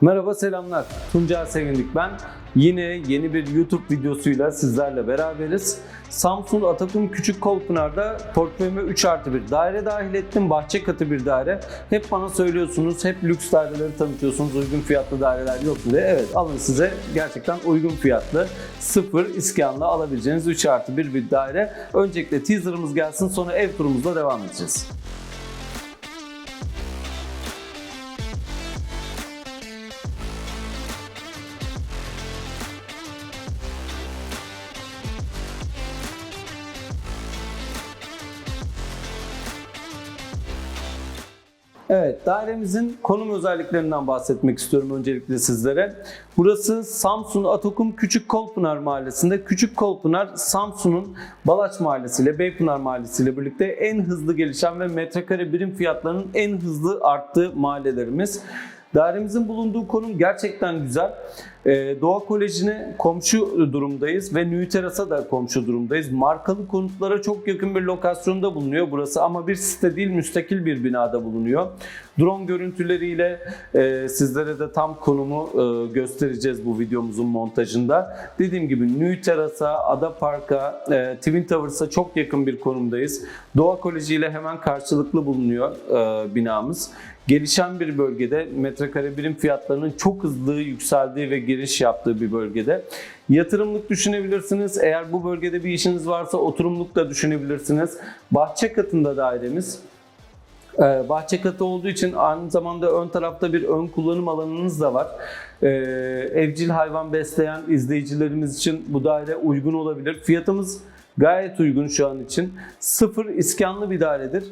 Merhaba selamlar. Tuncay Sevindik ben. Yine yeni bir YouTube videosuyla sizlerle beraberiz. Samsun Atakum Küçük Kolpınar'da portföyüme 3 artı bir daire dahil ettim. Bahçe katı bir daire. Hep bana söylüyorsunuz, hep lüks daireleri tanıtıyorsunuz. Uygun fiyatlı daireler yok diye. Evet alın size gerçekten uygun fiyatlı sıfır iskanla alabileceğiniz 3 artı bir bir daire. Öncelikle teaserımız gelsin sonra ev turumuzla devam edeceğiz. Evet, dairemizin konum özelliklerinden bahsetmek istiyorum öncelikle sizlere. Burası Samsun Atakum Küçük Kolpınar Mahallesi'nde. Küçük Kolpınar, Samsun'un Balaç Mahallesi ile Beypınar Mahallesi ile birlikte en hızlı gelişen ve metrekare birim fiyatlarının en hızlı arttığı mahallelerimiz. Dairemizin bulunduğu konum gerçekten güzel. Ee, Doğa Koleji'ne komşu durumdayız ve Nü Teras'a da komşu durumdayız. Markalı konutlara çok yakın bir lokasyonda bulunuyor burası ama bir site değil müstakil bir binada bulunuyor. Drone görüntüleriyle e, sizlere de tam konumu e, göstereceğiz bu videomuzun montajında. Dediğim gibi Nü Teras'a, Ada Park'a, e, Twin Towers'a çok yakın bir konumdayız. Doğa Koleji ile hemen karşılıklı bulunuyor e, binamız gelişen bir bölgede metrekare birim fiyatlarının çok hızlı yükseldiği ve giriş yaptığı bir bölgede. Yatırımlık düşünebilirsiniz. Eğer bu bölgede bir işiniz varsa oturumluk da düşünebilirsiniz. Bahçe katında dairemiz. Ee, Bahçe katı olduğu için aynı zamanda ön tarafta bir ön kullanım alanınız da var. Ee, evcil hayvan besleyen izleyicilerimiz için bu daire uygun olabilir. Fiyatımız gayet uygun şu an için. Sıfır iskanlı bir dairedir.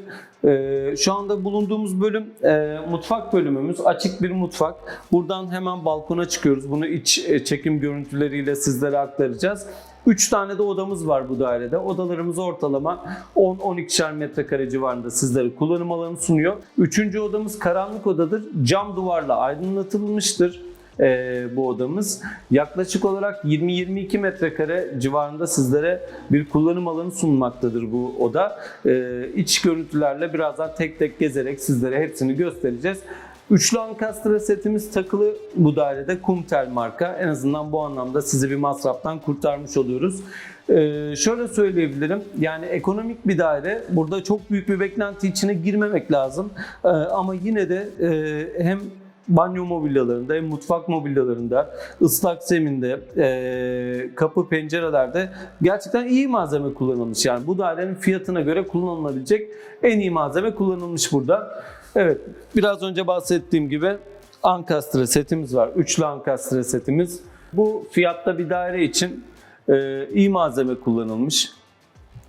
Ee, şu anda bulunduğumuz bölüm e, mutfak bölümümüz. Açık bir mutfak. Buradan hemen balkona çıkıyoruz. Bunu iç e, çekim görüntüleriyle sizlere aktaracağız. 3 tane de odamız var bu dairede. Odalarımız ortalama 10-12'şer metrekare civarında sizlere kullanım alanı sunuyor. Üçüncü odamız karanlık odadır. Cam duvarla aydınlatılmıştır bu odamız. Yaklaşık olarak 20-22 metrekare civarında sizlere bir kullanım alanı sunmaktadır bu oda. E, iç görüntülerle birazdan tek tek gezerek sizlere hepsini göstereceğiz. Üçlü ankastre setimiz takılı bu dairede Kumtel marka. En azından bu anlamda sizi bir masraftan kurtarmış oluyoruz. Ee, şöyle söyleyebilirim. Yani ekonomik bir daire. Burada çok büyük bir beklenti içine girmemek lazım. Ee, ama yine de e, hem banyo mobilyalarında hem mutfak mobilyalarında, ıslak zeminde, e, kapı pencerelerde gerçekten iyi malzeme kullanılmış. Yani bu dairenin fiyatına göre kullanılabilecek en iyi malzeme kullanılmış burada. Evet, biraz önce bahsettiğim gibi ankastre setimiz var. Üçlü ankastre setimiz. Bu fiyatta bir daire için e, iyi malzeme kullanılmış.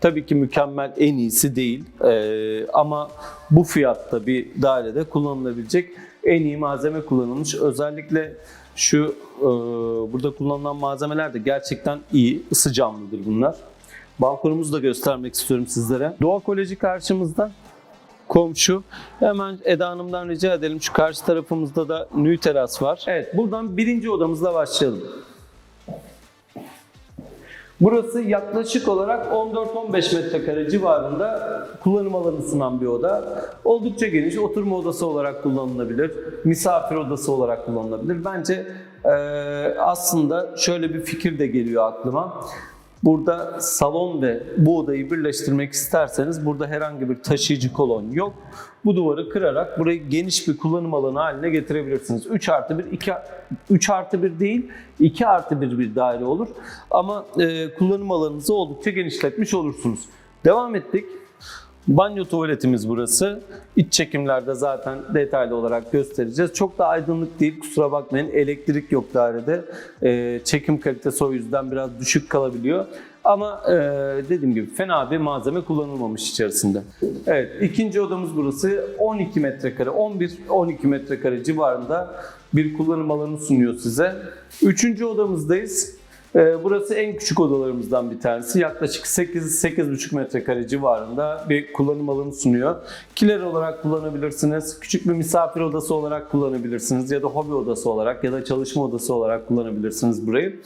Tabii ki mükemmel en iyisi değil Ee, ama bu fiyatta bir dairede kullanılabilecek en iyi malzeme kullanılmış. Özellikle şu e, burada kullanılan malzemeler de gerçekten iyi, ısı camlıdır bunlar. Balkonumuzu da göstermek istiyorum sizlere. Doğa Koleji karşımızda komşu. Hemen Eda Hanım'dan rica edelim. Şu karşı tarafımızda da nü teras var. Evet buradan birinci odamızla başlayalım. Burası yaklaşık olarak 14-15 metrekare civarında kullanım alanı sunan bir oda. Oldukça geniş, oturma odası olarak kullanılabilir, misafir odası olarak kullanılabilir. Bence e, aslında şöyle bir fikir de geliyor aklıma. Burada salon ve bu odayı birleştirmek isterseniz burada herhangi bir taşıyıcı kolon yok. Bu duvarı kırarak burayı geniş bir kullanım alanı haline getirebilirsiniz. 3 artı 1, 2, 3 artı 1 değil 2 artı 1 bir daire olur. Ama e, kullanım alanınızı oldukça genişletmiş olursunuz. Devam ettik. Banyo tuvaletimiz burası. İç çekimlerde zaten detaylı olarak göstereceğiz. Çok da aydınlık değil kusura bakmayın. Elektrik yok dairede. Ee, çekim kalitesi o yüzden biraz düşük kalabiliyor. Ama e, dediğim gibi fena bir malzeme kullanılmamış içerisinde. Evet ikinci odamız burası. 12 metrekare, 11-12 metrekare civarında bir kullanım alanı sunuyor size. Üçüncü odamızdayız. Ee, Burası en küçük odalarımızdan bir tanesi. Yaklaşık 8-8,5 metrekare civarında bir kullanım alanı sunuyor. Kiler olarak kullanabilirsiniz, küçük bir misafir odası olarak kullanabilirsiniz ya da hobi odası olarak ya da çalışma odası olarak kullanabilirsiniz burayı.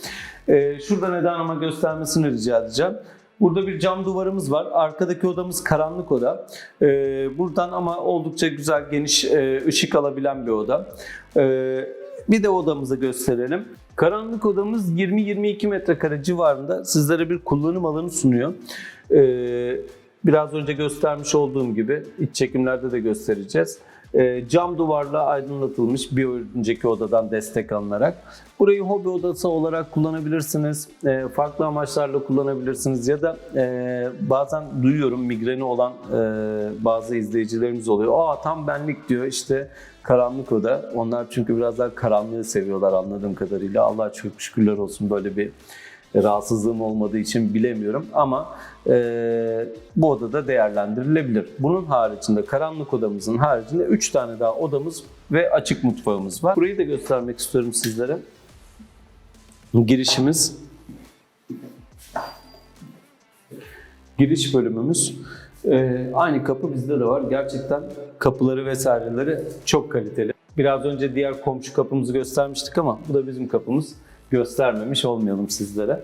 Ee, Şurada Eda Hanım'a göstermesini rica edeceğim. Burada bir cam duvarımız var. Arkadaki odamız karanlık oda. Ee, buradan ama oldukça güzel, geniş e, ışık alabilen bir oda. Bir de odamızı gösterelim. Karanlık odamız 20-22 metrekare civarında sizlere bir kullanım alanı sunuyor. Ee, biraz önce göstermiş olduğum gibi iç çekimlerde de göstereceğiz. Ee, cam duvarla aydınlatılmış bir önceki odadan destek alınarak. Burayı hobi odası olarak kullanabilirsiniz. Ee, farklı amaçlarla kullanabilirsiniz ya da e, bazen duyuyorum migreni olan e, bazı izleyicilerimiz oluyor. Aa tam benlik diyor işte karanlık oda. Onlar çünkü biraz daha karanlığı seviyorlar anladığım kadarıyla. Allah'a çok şükürler olsun böyle bir rahatsızlığım olmadığı için bilemiyorum ama e, bu odada değerlendirilebilir. Bunun haricinde karanlık odamızın haricinde 3 tane daha odamız ve açık mutfağımız var. Burayı da göstermek istiyorum sizlere. Girişimiz giriş bölümümüz. Ee, aynı kapı bizde de var. Gerçekten kapıları vesaireleri çok kaliteli. Biraz önce diğer komşu kapımızı göstermiştik ama bu da bizim kapımız. Göstermemiş olmayalım sizlere.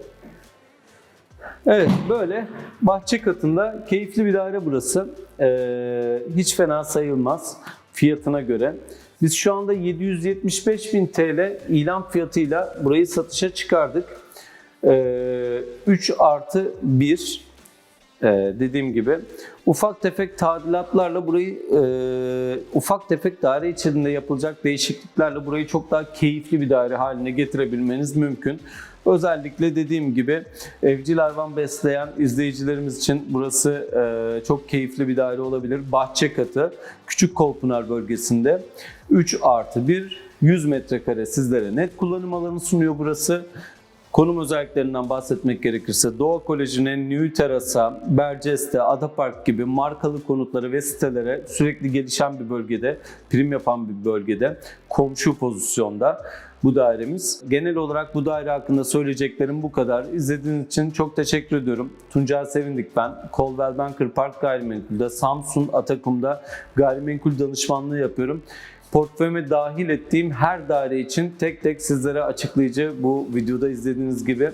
Evet böyle bahçe katında keyifli bir daire burası. Ee, hiç fena sayılmaz fiyatına göre. Biz şu anda 775 bin TL ilan fiyatıyla burayı satışa çıkardık. Ee, 3 artı 1 ee, dediğim gibi ufak tefek tadilatlarla burayı e, ufak tefek daire içerisinde yapılacak değişikliklerle burayı çok daha keyifli bir daire haline getirebilmeniz mümkün. Özellikle dediğim gibi evcil hayvan besleyen izleyicilerimiz için burası e, çok keyifli bir daire olabilir. Bahçe katı Küçük Kolpınar bölgesinde 3 artı 1 100 metrekare sizlere net kullanım alanı sunuyor burası. Konum özelliklerinden bahsetmek gerekirse Doğa Koleji'nin New Terasa, Berceste, Adapark gibi markalı konutları ve sitelere sürekli gelişen bir bölgede, prim yapan bir bölgede, komşu pozisyonda bu dairemiz. Genel olarak bu daire hakkında söyleyeceklerim bu kadar. İzlediğiniz için çok teşekkür ediyorum. Tuncay Sevindik ben. Coldwell Banker Park Gayrimenkul'de, Samsun Atakum'da gayrimenkul danışmanlığı yapıyorum portföyüme dahil ettiğim her daire için tek tek sizlere açıklayıcı bu videoda izlediğiniz gibi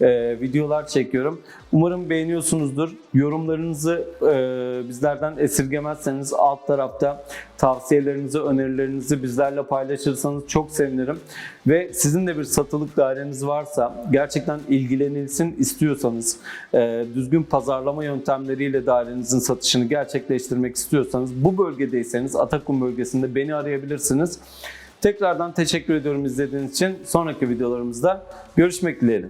e, videolar çekiyorum. Umarım beğeniyorsunuzdur. Yorumlarınızı e, bizlerden esirgemezseniz alt tarafta tavsiyelerinizi, önerilerinizi bizlerle paylaşırsanız çok sevinirim. Ve sizin de bir satılık daireniz varsa, gerçekten ilgilenilsin istiyorsanız, e, düzgün pazarlama yöntemleriyle dairenizin satışını gerçekleştirmek istiyorsanız, bu bölgedeyseniz Atakum bölgesinde beni arayabilirsiniz. Tekrardan teşekkür ediyorum izlediğiniz için. Sonraki videolarımızda görüşmek dileğiyle.